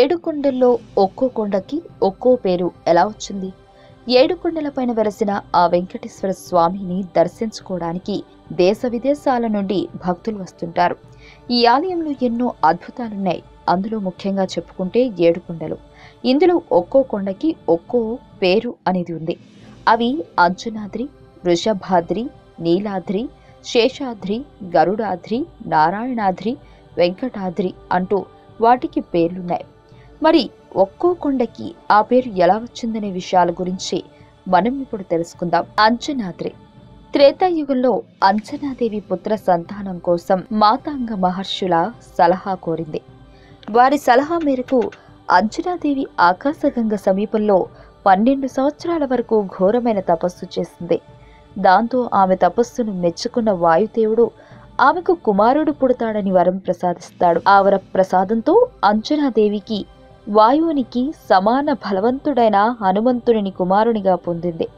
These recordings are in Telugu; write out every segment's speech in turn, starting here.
ఏడు కొండల్లో ఒక్కో కొండకి ఒక్కో పేరు ఎలా వచ్చింది? ఏడు కొండలపైన వెలసిన ఆ వెంకటేశ్వర స్వామిని దర్శించుకోవడానికి దేశ విదేశాల నుండి భక్తులు వస్తుంటారు. ఈ ఆలయంలో ఎన్నో అద్భుతాలున్నాయి. అందులో ముఖ్యంగా చెప్పుకుంటే ఏడు కొండలు. ఇందులో ఒక్కో కొండకి ఒక్కో పేరు అనేది ఉంది. అవి అంజనాద్రి వృషభాద్రి నీలాద్రి శేషాద్రి గరుడాద్రి నారాయణాద్రి వెంకటాద్రి అంటూ వాటికి పేర్లున్నాయి. మరి ఒక్కో కొండకి ఆ పేరు ఎలా వచ్చిందనే విషయాల గురించి మనం ఇప్పుడు తెలుసుకుందాం. అంజనాద్రి. త్రేతాయుగంలో అంజనాదేవి పుత్ర సంతానం కోసం మాతాంగ మహర్షుల సలహా కోరింది. వారి సలహా మేరకు అంజనాదేవి ఆకాశగంగ సమీపంలో పన్నెండు సంవత్సరాల వరకు ఘోరమైన తపస్సు చేసింది. దాంతో ఆమె తపస్సును మెచ్చుకున్న వాయుదేవుడు ఆమెకు కుమారుడు పుడతాడని వరం ప్రసాదిస్తాడు. ఆ వర ప్రసాదంతో అంజనాదేవికి వాయువునికి సమాన బలవంతుడైన హనుమంతుడిని కుమారునిగా పొందింది.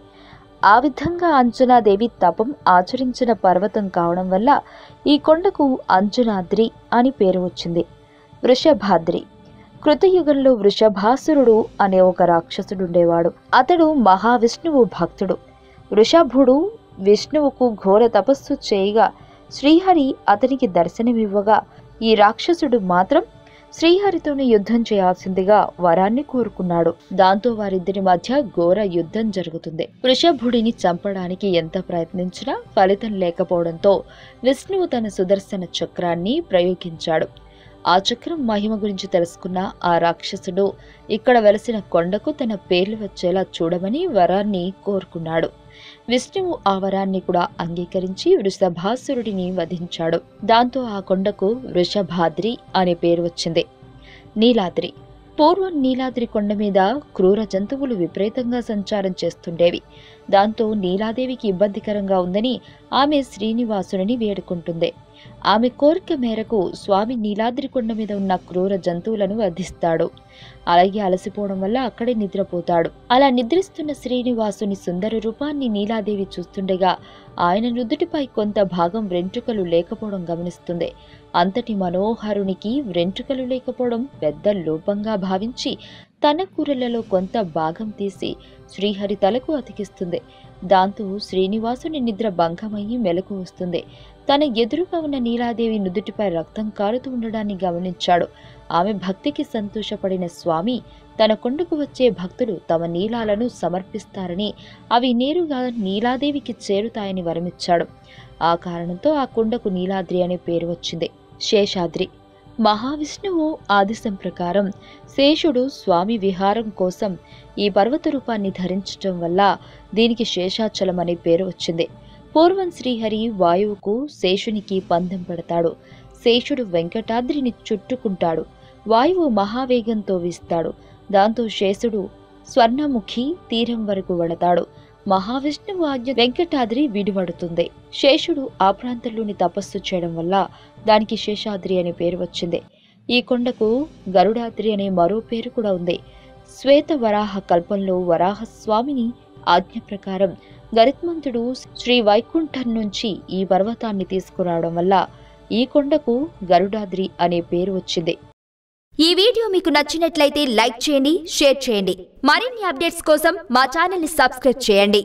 ఆ విధంగా అంజనాదేవి తపం ఆచరించిన పర్వతం కావడం వల్ల ఈ కొండకు అంజనాద్రి అని పేరు వచ్చింది. వృషభాద్రి. కృతయుగంలో వృషభాసురుడు అనే ఒక రాక్షసుడుండేవాడు. అతడు మహావిష్ణువు భక్తుడు. వృషభుడు విష్ణువుకు ఘోర తపస్సు చేయగా శ్రీహరి అతనికి దర్శనమివ్వగా ఈ రాక్షసుడు మాత్రం శ్రీహరితోనే యుద్ధం చేయాల్సిందిగా వరాన్ని కోరుకున్నాడు. దాంతో వారిద్దరి మధ్య ఘోర యుద్ధం జరుగుతుంది. వృషభుడిని చంపడానికి ఎంత ప్రయత్నించినా ఫలితం లేకపోవడంతో విష్ణువు తన సుదర్శన చక్రాన్ని ప్రయోగించాడు. ఆ చక్రం మహిమ గురించి తెలుసుకున్న ఆ రాక్షసుడు ఇక్కడ వెలసిన కొండకు తన పేర్లు వచ్చేలా చూడమని వరాన్ని కోరుకున్నాడు. విష్ణువు ఆ వరాన్ని కూడా అంగీకరించి వృషభాసురుడిని వధించాడు. దాంతో ఆ కొండకు వృషభాద్రి అనే పేరు వచ్చింది. నీలాద్రి. పూర్వం నీలాద్రి కొండ మీద క్రూర జంతువులు విపరీతంగా సంచారం చేస్తుండేవి. దాంతో నీలాదేవికి ఇబ్బందికరంగా ఉందని ఆమె శ్రీనివాసుని వేడుకుంటుంది. ఆమె కోరిక మేరకు స్వామి నీలాద్రి కొండ మీద ఉన్న క్రూర జంతువులను వధిస్తాడు. అలాగే అలసిపోవడం వల్ల అక్కడే నిద్రపోతాడు. అలా నిద్రిస్తున్న శ్రీనివాసుని సుందర రూపాన్ని నీలాదేవి చూస్తుండగా ఆయన నుదుటిపై కొంత భాగం వెంట్రుకలు లేకపోవడం గమనిస్తుంది. అంతటి మనోహరునికి వెంట్రుకలు లేకపోవడం పెద్ద లోపంగా భావించి తన కూరలలో కొంత భాగం తీసి శ్రీహరి తలకు అతికిస్తుంది. దాంతో శ్రీనివాసుని నిద్ర భంగమయ్యి మెలకు వస్తుంది. తన ఎదురుగా ఉన్న నీలాదేవి నుదుటిపై రక్తం కారుతూ ఉండడాన్ని గమనించాడు. ఆమె భక్తికి సంతోషపడిన స్వామి తన కొండకు వచ్చే భక్తులు తమ నీలాలను సమర్పిస్తారని అవి నేరుగా నీలాదేవికి చేరుతాయని వరమిచ్చాడు. ఆ కారణంతో ఆ కొండకు నీలాద్రి అనే పేరు వచ్చింది. శేషాద్రి. మహావిష్ణువు ఆదేశం ప్రకారం శేషుడు స్వామి విహారం కోసం ఈ పర్వత రూపాన్ని ధరించటం వల్ల దీనికి శేషాచలం అనే పేరు వచ్చింది. పూర్వం శ్రీహరి వాయువుకు శేషునికి పందెం పెడతాడు. శేషుడు వెంకటాద్రిని చుట్టుకుంటాడు. వాయువు మహావేగంతో వీస్తాడు. దాంతో శేషుడు స్వర్ణముఖి తీరం వరకు వెళతాడు. మహావిష్ణువు ఆజ్ఞ వెంకటాద్రి విడివడుతుంది శేషుడు ఆ ప్రాంతంలోని తపస్సు చేయడం వల్ల దానికి శేషాద్రి అనే పేరు వచ్చింది. ఈ కొండకు గరుడాద్రి అనే మరో పేరు కూడా ఉంది. శ్వేత వరాహ కల్పంలో వరాహ స్వామిని ఆజ్ఞ ప్రకారం గరిత్మంతుడు శ్రీ వైకుంఠం నుంచి ఈ పర్వతాన్ని తీసుకురావడం వల్ల ఈ కొండకు గరుడాద్రి అనే పేరు వచ్చింది. ఈ వీడియో మీకు నచ్చినట్లయితే లైక్ చేయండి షేర్ చేయండి. మరిన్ని అప్డేట్స్ కోసం మా ఛానల్ని సబ్స్క్రైబ్ చేయండి.